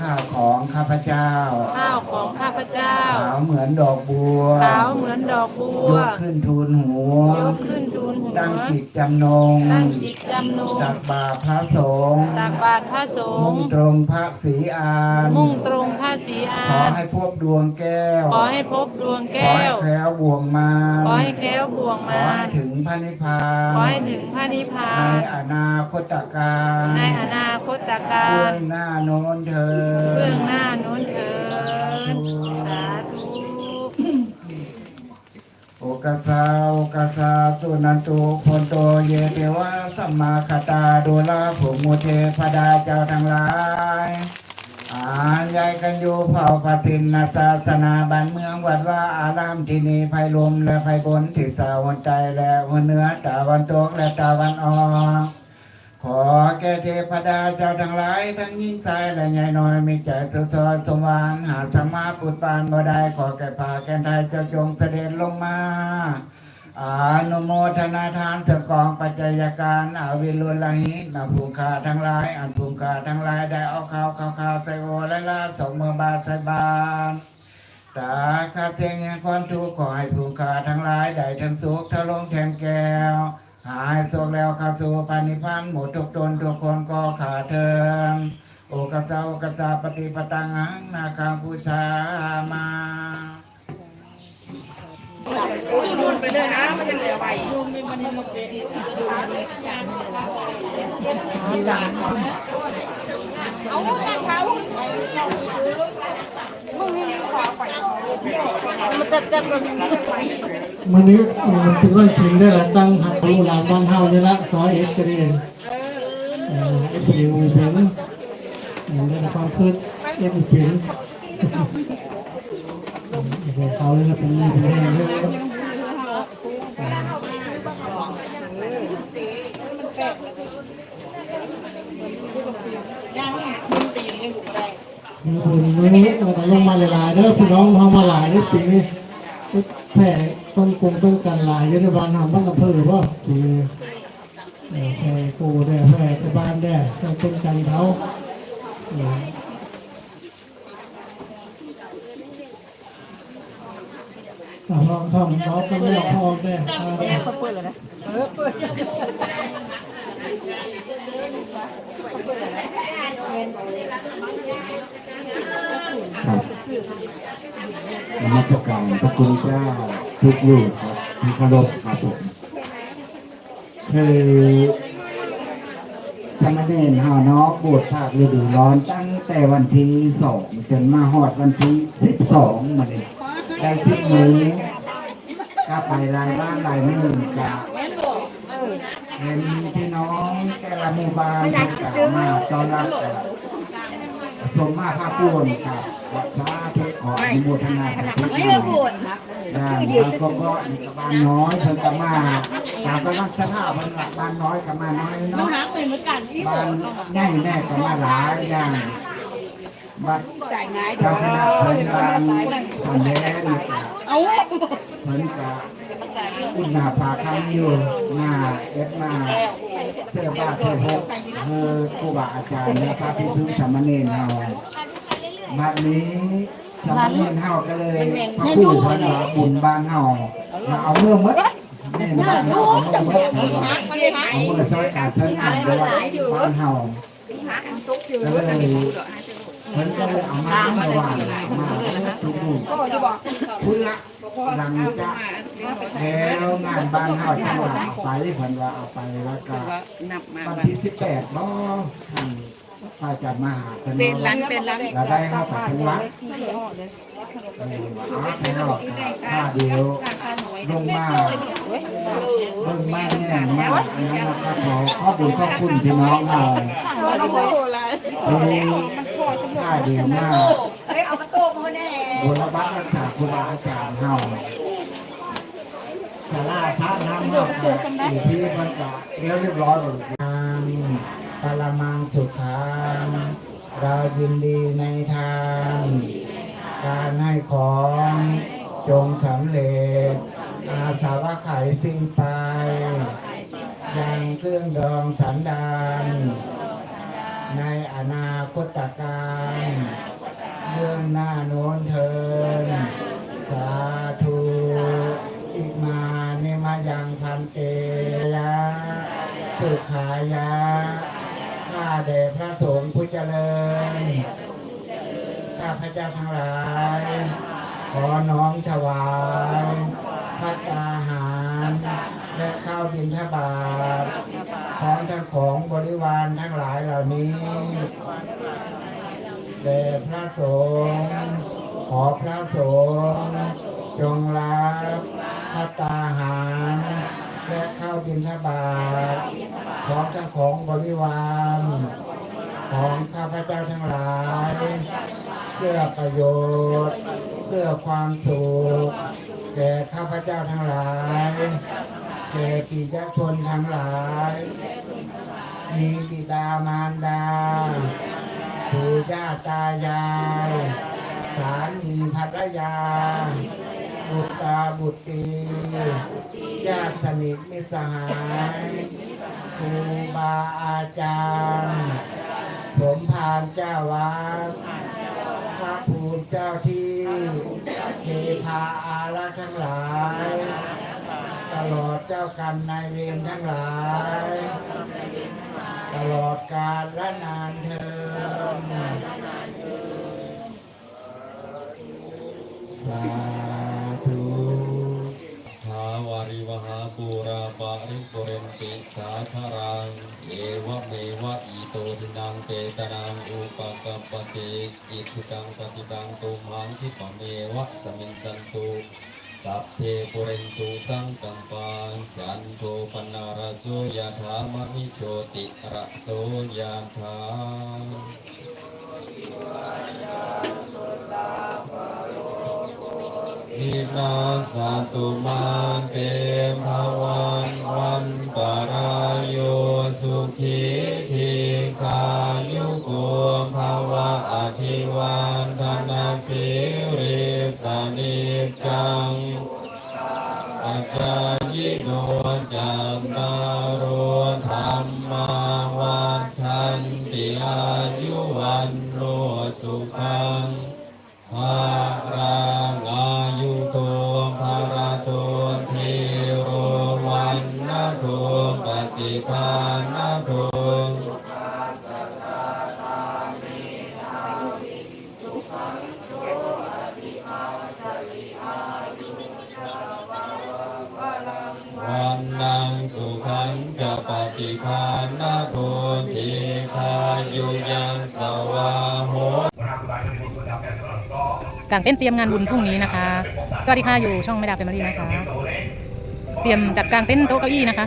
ข้าวของข้าพเจ้า ข้าวของข้าพเจ้า ขาวเหมือนดอกบัว ขาวเหมือนดอกบัยวกขึ้นทูลหัว ยกขึ้นทูลหัว ตั้งจิตจำนง ตั้งจิตจำนงตักบาตรพระสงฆ์ ตักบาตรพระสมุ่งงฆ์ตรงพระศรีอาน มุ่งตรงพระศรีอาขอนให้พบดวงแก้ว ขอให้พบดวงขอแก้ให้ว แคล้วบ่วงมารขอให้แคล้วบ่วงขอมาให้ถึงพระนิพพานขอให้ถึงพระนิพพาในน อนาคตการในอนาคตการเบื้องหน้าโน้นเธอเบื้องหน้านู้นเถิดสาธุโอกาสาโอกาสาตุนันตุพนโตเยเทวะสัมมาคตาดูลาภูมุเทพดาเจ้าทั้งหลายอายายกันอยู่เผ่าปฏินนาศาสนาบ้านเมืองวัดว่าอารามที่นี่ภัยลมและภัยบนที่สาวันใจและวันเนื้อตะวันตกและตะวันออก เทพดาเจ้าทั้งหลาย ทั้งยิ่งชายและใหญ่น้อยมีใจสุดสมหวานหาสมมาปุตปานบ่ได้ขอแก่ป่าแก่ไทยเจ้าจงเสด็จลงมาอนุโมทนาทานสกองปัจจัยการอาวิรุลหินาภูคาทั้งหลาย อันภูคาทั้งหลายได้เอาข้าวข้าวข้าวใส่โอและลาสองมือบาใส่บาทตาคาเทงแห่งความทุกข์ขอให้ภูคาทั้งหลายได้ทั้งสุขทั้งลงแทงแก้ว หายโศกแล้วเข้าสู่ปานิพพานหมดทุกตนทุกคนก็ขาดเทิงโอกาสาโอกาสาปฏิปตังหังนาคาพุชามาคือนุ่นไปเลยนะมันยังเหลือไปมันเต็มเต็มเลย มันนี้มันเป็นวันชินได้ละตั้งหักลูกหลานบ้านเฮานี่ละซอยเอ็ดกันเองเออเอ็ดเพียงมีเพียงเห็นได้ความพืชเอ็ดเพียงเขาเลยนะเป็นนี่เป็นแม่เลยมีบุญมื้อนี้เราจะลงมาหลายๆเด้อพี่น้องเฮามาหลายเด้อปีนี้แผ่ ต้นกงต้นกันหลายอยู่ในบ้านหาบ้านอำเภอว่าปีเอ่อแผ่กูได้แผ่ที่บ้านได้ต้นต้นกันเขาเอ่ออะลองท่องเขาก็ไม่ยอมพอได้ตาได้ครับนมัสการพระคุณเจ้า ทุกลูกครับที่เคารพครับผมคือสามเณรเฮาเนาะบวชภาคฤดูร้อนตั้งแต่วันที่สองจนมาฮอดวันที่สิบสองมาเลยได้สิบมือก็ไปรายบ้านรายเมืองกับเห็นพี่น้องแต่ละหมู่บ้านกับมาต้อนรับกัน สมมาภาคปูนครับวัดพระเทศขออนุโมทนาครับไม่ได้พูดนะบางคนก็อีกบ้านน้อยเพิ่นก็มาตามกำลังสภาพมันว่าบ้านน้อยก็มาน้อยเนาะบ้านใหญ่แน่ก็มาหลายอย่างบัดจ่ายง่ายเจ้าคณะเพิ่นบ้านสันแดนเอาเพิ่นก็อุณาภาคังอยู่มาเอ็ดมาเสื้อผ้าเสื้อหกเออครูบาอาจารย์และพระพิสุสามเณรเฮา บัดนี้สามเณรเฮาก็เลยพระครู่เพิ่นว่าบุญบ้านเฮาเราเอาเมื่อมดแม่นบ้านเฮาเอาเมื่อมดเอาเมื่อช่วยการเชิญงานด้วยบ้านเฮาก็เลยเพิ่นก็เลยเอามาเมื่อวานมาทุกลูกพุทธละหลังจากแล้วงานบ้านเฮาจังหวัดเอาไปเพิ่นว่าเอาไปแล้วก็นับมาวันที่18บ่ท่าน พระอาจารย์มาหาเพิ่นเป็นลัว่างเป็นลังเราได้เข้าไปถึงวัดเออว่าไปนอกข้าเดียวลงมาลงมาแน่มากอันนั้นก็ขอขอบคุณขอบคุณพี่น้องเราคือข้าเดียวมากบุรบัตรักษาครูบาอาจารย์เฮาสาราท่าน้ำเฮาอยู่ที่มันจะเรียบเรียบร้อยหมดทาง ปรมังสุขังเรายินดีในทางการให้ของจงสำเร็จ อาสาวะไขสิ้นไป ยังเครื่องดองสันดานในอนาคตการเรื่องหน้าโน้นเทินสาธุอิมานิมายังพันเตยะสุขายะข้าแด่พระสงฆ์ผู้เจริญ ข้าพระเจ้าทั้งหลาย ขอน้อมถวายพัตตาหาร และข้าวบิณฑบาตของทั้งของบริวารทั้งหลายเหล่านี้แด่พระสงฆ์ขอพระสงฆ์จงรับพัตตาหาร บิณฑบาตของทั้งของบริวารของข้าพเจ้าทั้งหลาย เพื่อประโยชน์ เพื่อความสุขแก่ข้าพเจ้าทั้งหลายแก่ปิยชนทั้งหลาย มีบิดามารดาปู่ย่าตายายสามีภรรยาบุตรตาบุตรี ญาติสนิทมิตรสหายครูบาอาจารย์ สมภารเจ้าวัดพระภูมิเจ้าที่เทพาอารักษ์ทั้งหลาย ตลอดเจ้ากรรมนายเวรทั้งหลาย ตลอดกาลและนานเทินสาธุ ภาวาริวหา ปูราปาริปุเรนติสาคารังเอวะเมวะอีโตทินังเตตนังอุปกัปปติอิทิตังปฏิตังตุมังทิปเมวะสมิงสันตุสัพเพปุเรนตุสังกัมปังจันโทปนารโสยะถามณิโชติระโสยถา นินาสาตุมาเตภวันวันตรายโยสุขีทีคายุโกภาวะอภิวันธนาสิริสานิจังอาจารยิโนจัมมารุธรรมาวัฏันติอายุวันโรสุขังภา จะปฏิภาโกติคายุยังสวาโหกางเต้นเตรียมงานบุญพรุ่งนี้นะคะ สวัสดีค่ะอยู่ช่องไม่ดาเป็นมารีนะคะ เตรียมจัดกางเต้นโต๊ะเก้าอี้นะคะ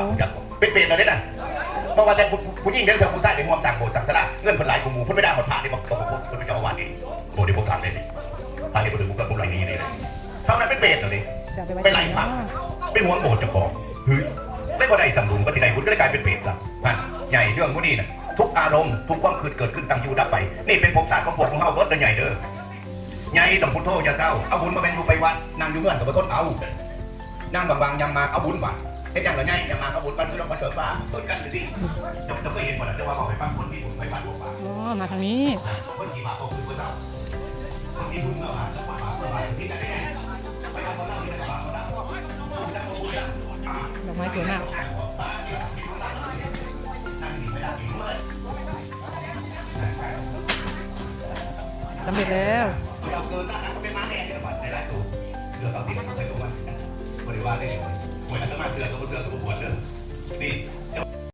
นกูทำขี้ผาจัดเป็นเปรตเลยนะเพราะว่าแต่ผู้ยิ่งเดินเถอะผู้ชายในมวมสั่งโบสั่งสละเงื่อนเพิ่นหลายกูมูเพิ่นไม่ได้หมดผ่าที่บอกบอกผมเพิ่นเป็นเจ้าอาวาสเองโอ้เดี๋ยวผมสั่งเลยนี่ตาเห็นประตูกูกับผมไหลนี้เลยเท่านั้นเป็นเปรตเลยจะไปไว้ไปที่ไหลไหนผักเนาะไปหวงโบสถ์เจ้าของเฮ้ยไม่ก็ได้สำรุนก็ที่ไหนคุณก็เลยกลายเป็นเปรตซะนะใหญ่เรื่องพวกนี้นะทุกอารมณ์ทุกความคืดเกิดขึ้นตั้งอยู่ดับไป นี่เป็นภพศาสตร์ของพวกของเฮาเบิร์ดใหญ่เด้อยายต้องพุทโธอย่าเศร้าเอาบุญมาเป็นอยู่ไปวัดนั่งอยู่เงื่อนกับไปทดเอานั่งบางๆยำมาเอาบุญวัด ไอ้จังละไงยำมาเอาบุญปันที่เรามาเฉิดฟ้าเปิดกันเลยดิจะจะเคยเห็นหมดแล้วจะว่าบอกไปฟังคนมีบุญไปวัดบอกว่าอ๋อมาทางนี้คนที่มาบอกคือคนเศร้าคนมีบุญเมื่อวานเมื่อวานเมื่อวานที่ไหนไงไปทำคนเศร้าที่ไหนบ้างคนเศร้าดอกไม้สวยมากสำเร็จแล้วเราเกินสร้างนักเป็นมาแน่เดี๋ยววัดในหลายตัวเสือเอาที่มันไปตัววัดบริวารเลยห วยแล้วก็มาเสือตัวเสือตัวบวชเด้อนี่